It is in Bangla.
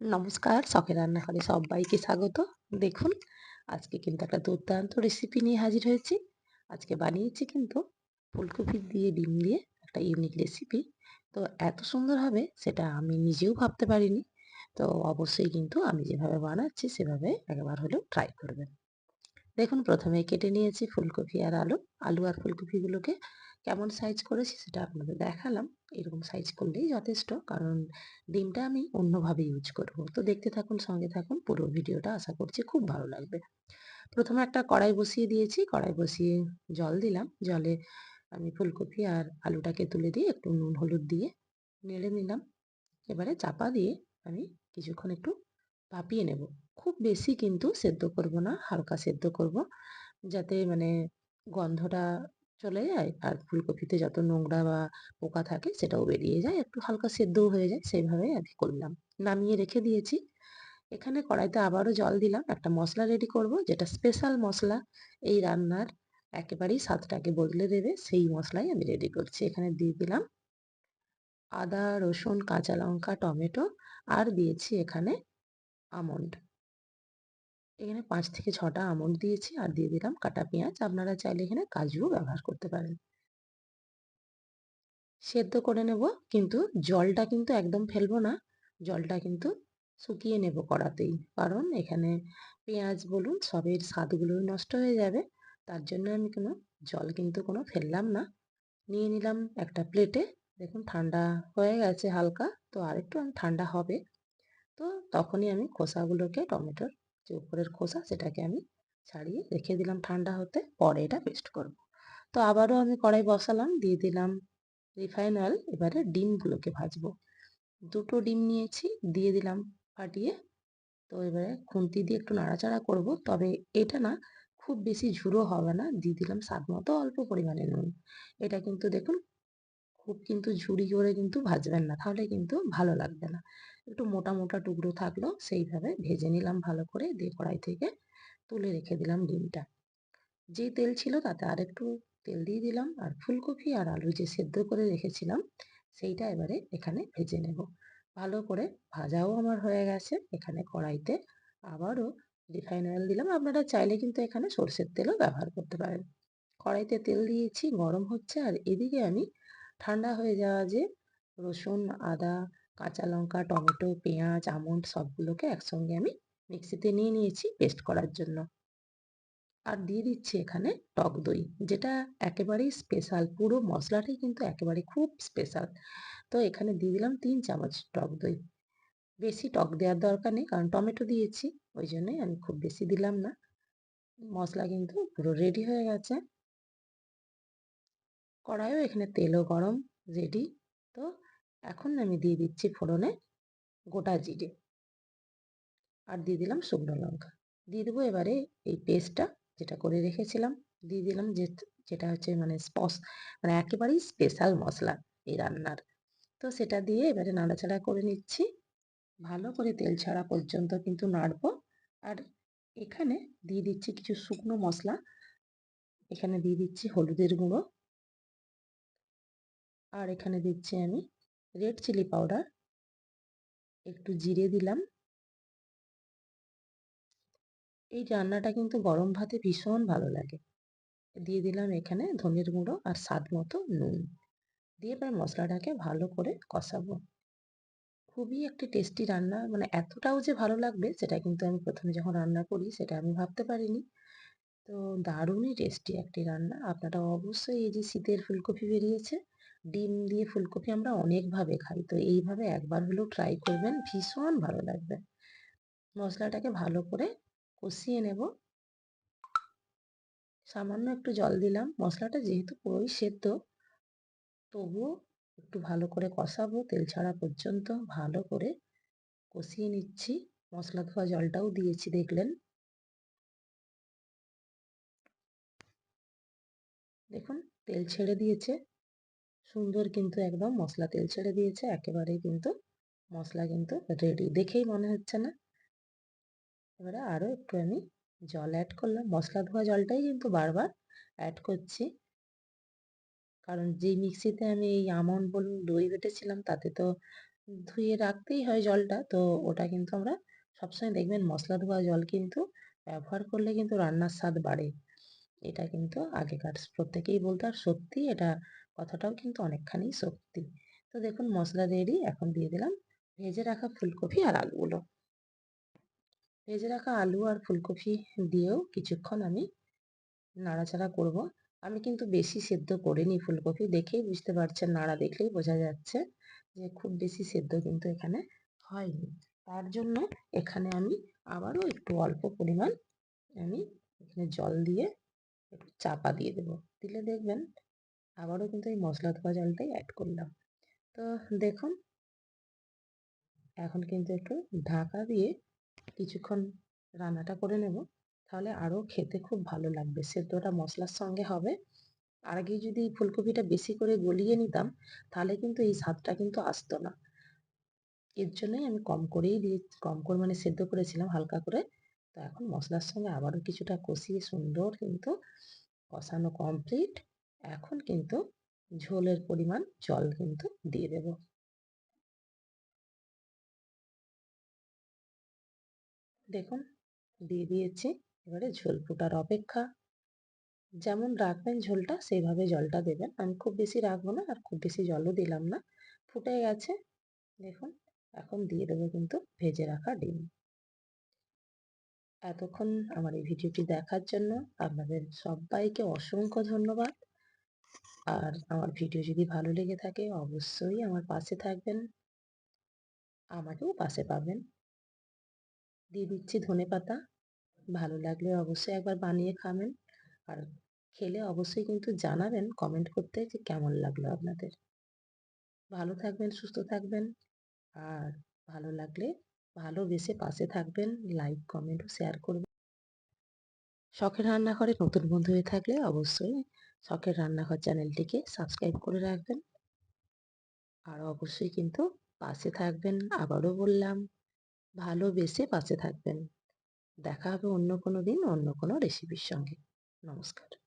নমস্কার, শখের রান্নাঘরে সবাইকে স্বাগত। দেখুন, আজকে কিন্তু একটা দুর্দান্ত রেসিপি নিয়ে হাজির হয়েছি। আজকে বানিয়েছি কিন্তু ফুলকপি দিয়ে, ডিম দিয়ে একটা ইউনিক রেসিপি তো এত সুন্দর হবে সেটা আমি নিজেও ভাবতে পারিনি। তো অবশ্যই কিন্তু আমি যেভাবে বানাচ্ছি সেভাবে একবার হলেও ট্রাই করবেন। দেখুন, প্রথমে কেটে নিয়েছি ফুলকপি আর আলু। আলু আর ফুলকপিগুলোকে কেমন সাইজ করেছি সেটা আপনাদের দেখালাম। এরকম সাইজ করলেই যথেষ্ট, কারণ ডিমটা আমি অন্যভাবে ইউজ করব। তো দেখতে থাকুন, সঙ্গে থাকুন, পুরো ভিডিওটা আশা করছি খুব ভালো লাগবে। প্রথমে একটা কড়াই বসিয়ে দিয়েছি, কড়াই বসিয়ে জল দিলাম। জলে আমি ফুলকপি আর আলুটাকে তুলে দিয়ে একটু নুন, হলুদ দিয়ে নেড়ে নিলাম। এবারে চাপা দিয়ে আমি কিছুক্ষণ একটু ভাপিয়ে নেব। খুব বেশি কিন্তু সেদ্ধ করব না, হালকা সেদ্ধ করব। যাতে মানে গন্ধটা চলে যায়। আর ফুলকপিতে যত নোংরা বা পোকা থাকে সেটাও বেরিয়ে যায়। একটু হালকা সেদ্ধও হয়ে যায় সেইভাবেই আর কি করলাম। নামিয়ে রেখে দিয়েছি। এখানে কড়াইতে আবারও জল দিলাম। একটা মশলা রেডি করব, যেটা স্পেশাল মশলা। এই রান্নার একেবারেই স্বাদটাকে বদলে দেবে, সেই মশলাই আমি রেডি করছি। এখানে দিয়ে দিলাম আদা, রসুন, কাঁচা লঙ্কা, টমেটো, আর দিয়েছি এখানে আমন্ড। এখানে পাঁচ থেকে ছটা আমন্ড দিয়েছি আর দিয়ে দিলাম কাটা পেঁয়াজ। আপনারা চাইলে এখানে কাজুও ব্যবহার করতে পারেন। সেদ্ধ করে নেব, কিন্তু জলটা কিন্তু একদম ফেলব না। জলটা কিন্তু শুকিয়ে নেব কড়াতেই। কারণ এখানে পেঁয়াজ, বলুন, সবের স্বাদগুলোই নষ্ট হয়ে যাবে। তার জন্য আমি কোনো জল কিন্তু কোনো ফেললাম না। নিয়ে নিলাম একটা প্লেটে। দেখুন, ঠান্ডা হয়ে গেছে হালকা, তো আরেকটু ঠান্ডা হবে। তো তখনই আমি খোসাগুলোকে টমেটোর যে উপরের খোসা সেটাকে আমি ছাড়িয়ে রেখে দিলাম ঠান্ডা হতে, পরে এটা পেস্ট করব। তো আবারও আমি কড়াই বসালাম, দিয়ে দিলাম রিফাইন অয়েল এবারে ডিমগুলোকে ভাজবো। দুটো ডিম নিয়েছি, দিয়ে দিলাম ফাটিয়ে। তো এবারে খুন্তি দিয়ে একটু নাড়াচাড়া করব, তবে এটা না খুব বেশি ঝুড়ো হবে না, দিয়ে দিলাম স্বাদ মতো অল্প পরিমাণে নুন। এটা কিন্তু দেখুন, খুব কিন্তু ঝুড়ি করে কিন্তু ভাজবেন না, তাহলে কিন্তু ভালো লাগবে না। একটু মোটা মোটা টুকরো থাকল, সেইভাবে ভেজে নিলাম ভালো করে, দিয়ে কড়াই থেকে তুলে রেখে দিলাম ডিমটা। যে তেল ছিল তাতে আরেকটু তেল দিয়ে দিলাম, আর ফুলকপি আর আলু যে সেদ্ধ করে রেখেছিলাম, সেইটা এবারে এখানে ভেজে নেব। ভালো করে ভাজাও আমার হয়ে গেছে, এখানে কড়াইতে আবারও রিফাইন অয়েল দিলাম। আপনারা চাইলে কিন্তু এখানে সর্ষের তেলও ব্যবহার করতে পারেন। কড়াইতে তেল দিয়েছি, গরম হচ্ছে, আর এদিকে আমি ঠান্ডা হয়ে যাওয়া যে রসুন, আদা কাঁচা লঙ্কা, টমেটো, পেঁয়াজ, আমন্ড সবগুলোকে একসঙ্গে আমি মিক্সিতে নিয়ে নিয়েছি পেস্ট করার জন্য। আর দিয়ে দিচ্ছি এখানে টক দই, যেটা একেবারেই স্পেশাল পুরো মশলাটাই কিন্তু একেবারে খুব স্পেশাল তো এখানে দিয়ে দিলাম তিন চামচ টক দই। বেশি টক দেওয়ার দরকার নেই, কারণ টমেটো দিয়েছি, ওই জন্যই আমি খুব বেশি দিলাম না। মশলা কিন্তু পুরো রেডি হয়ে গেছে। কড়াইও এখানে তেলও গরম রেডি তো এখন আমি দিয়ে দিচ্ছি ফোড়নে গোটা জিরে। আর দিয়ে দিলাম শুকনো লঙ্কা। দিয়ে দেবো এবারে এই পেস্টটা যেটা করে রেখেছিলাম। দিয়ে দিলাম যে, যেটা হচ্ছে মানে স্পস মানে একেবারেই স্পেশাল মশলা এই রান্নার। তো সেটা দিয়ে এবারে নাড়াচাড়া করে নিচ্ছি। ভালো করে তেল ছাড়া পর্যন্ত কিন্তু নাড়বো। আর এখানে দিয়ে দিচ্ছি কিছু শুকনো মশলা। এখানে দিয়ে দিচ্ছি হলুদের গুঁড়ো। আর এখানে দিচ্ছি আমি রেড চিলি পাউডার একটু জিরে দিলাম। এই রান্নাটা কিন্তু গরম ভাতে ভীষণ ভালো লাগে। দিয়ে দিলাম এখানে ধনের গুঁড়ো আর স্বাদ মতো নুন। দিয়ে এবার মশলাটাকে ভালো করে কষাবো। খুবই একটি টেস্টি রান্না মানে এতটাও যে ভালো লাগবে সেটা কিন্তু আমি প্রথমে যখন রান্না করি সেটা আমি ভাবতে পারিনি। তো দারুণই টেস্টি একটি রান্না। আপনারা অবশ্যই এই যে শীতের ফুলকপি বেরিয়েছে ডিম দিয়ে ফুলকপি আমরা অনেকভাবে খাই। তো এইভাবে একবার হলেও ট্রাই করবেন, ভীষণ ভালো লাগবে। মশলাটাকে ভালো করে কষিয়ে নেব। সামান্য একটু জল দিলাম। মশলাটা যেহেতু পুরোই সেদ্ধ, তবুও একটু ভালো করে কষাবো। তেল ছাড়া পর্যন্ত ভালো করে কষিয়ে নিচ্ছি। মশলা ধোয়া জলটাও দিয়েছি, দেখলেন? দেখুন, তেল ছেড়ে দিয়েছে। সুন্দর কিন্তু একদম মশলা তেল ছেড়ে দিয়েছে, একেবারেই কিন্তু মশলা কিন্তু রেডি দেখেই মনে হচ্ছে না। এবারে আরও একটু আমি জল অ্যাড করলাম মশলা ধোয়া জলটাই কিন্তু বারবার অ্যাড করছি। কারণ যেই মিক্সিতে আমি এই আমন্ড, বলুন, দই বেটেছিলাম, তাতে তো ধুয়ে রাখতেই হয় জলটা, তো ওটা কিন্তু আমরা সবসময় দেখবেন মশলা ধোয়া জল কিন্তু ব্যবহার করলে কিন্তু রান্নার স্বাদ বাড়ে। এটা কিন্তু আগেকার প্রত্যেকেই বলতো, আর সত্যি এটা কথাটাও কিন্তু অনেকখানি সত্যি। তো দেখুন, মশলা রেডি এখন দিয়ে দিলাম। ভেজে রাখা ফুলকপি আর আলুগুলো। ভেজে রাখা আলু আর ফুলকপি দিয়েও কিছুক্ষণ আমি নাড়াচাড়া করব। আমি কিন্তু বেশি সেদ্ধ করিনি ফুলকপি, দেখেই বুঝতে পারছেন, নাড়া দেখলেই বোঝা যাচ্ছে যে খুব বেশি সেদ্ধ কিন্তু এখানে হয়নি। তার জন্য এখানে আমি আবারও একটু অল্প পরিমাণ আমি এখানে জল দিয়ে একটু চাপা দিয়ে দেবো। দিলে দেখবেন আবারও কিন্তু এই মশলা ধোয়া জলটাই অ্যাড করলাম। তো দেখুন, এখন কিন্তু একটু ঢাকা দিয়ে কিছুক্ষণ রান্নাটা করে নেব, তাহলে আরও খেতে খুব ভালো লাগবে। সেদ্ধটা মশলার সঙ্গে হবে। আর আগে যদি ফুলকপিটা বেশি করে গলিয়ে নিতাম, তাহলে কিন্তু এই স্বাদটা কিন্তু আসতো না। এর জন্যই আমি কম করেই দিয়ে, কম করে মানে সেদ্ধ করেছিলাম হালকা করে। তো এখন মশলার সঙ্গে আবারও কিছুটা কষিয়ে সুন্দর কিন্তু কষানো কমপ্লিট এখন কিন্তু ঝোলের পরিমাণ জল কিন্তু দিয়ে দেব। দেখুন, দিয়ে দিয়েছি, এবারে ঝোল ফোটার অপেক্ষা। যেমন রাখবেন ঝোলটা, সেইভাবে জলটা দেবেন। আমি খুব বেশি রাখব না, আর খুব বেশি জলও দিলাম না। ফুটে গেছে। দেখুন, এখন দিয়ে দেবো কিন্তু ভেজে রাখা ডিম। এতক্ষণ আমার এই ভিডিওটি দেখার জন্য আপনাদের সবাইকে অসংখ্য ধন্যবাদ। আর আমার ভিডিও যদি ভালো লেগে থাকে, অবশ্যই আমার পাশে থাকবেন। আমাকেও পাশে পাবেন। দিয়ে দিচ্ছি ধনে পাতা। ভালো লাগলে অবশ্যই একবার বানিয়ে খাবেন। আর খেলে অবশ্যই কিন্তু জানাবেন কমেন্ট করতে যে কেমন লাগল আপনাদের। ভালো থাকবেন, সুস্থ থাকবেন। আর ভালো লাগলে ভালোবেসে পাশে থাকবেন লাইক কমেন্ট ও শেয়ার করবেন। শখের রান্নাঘরে নতুন বন্ধু হয়ে থাকলে অবশ্যই শখের রান্নাঘর চ্যানেলটিকে সাবস্ক্রাইব করে রাখবেন। আর অবশ্যই কিন্তু পাশে থাকবেন, আবারও বললাম, ভালোবেসে পাশে থাকবেন। দেখা হবে অন্য কোনো দিন, অন্য কোনো রেসিপির সঙ্গে। নমস্কার।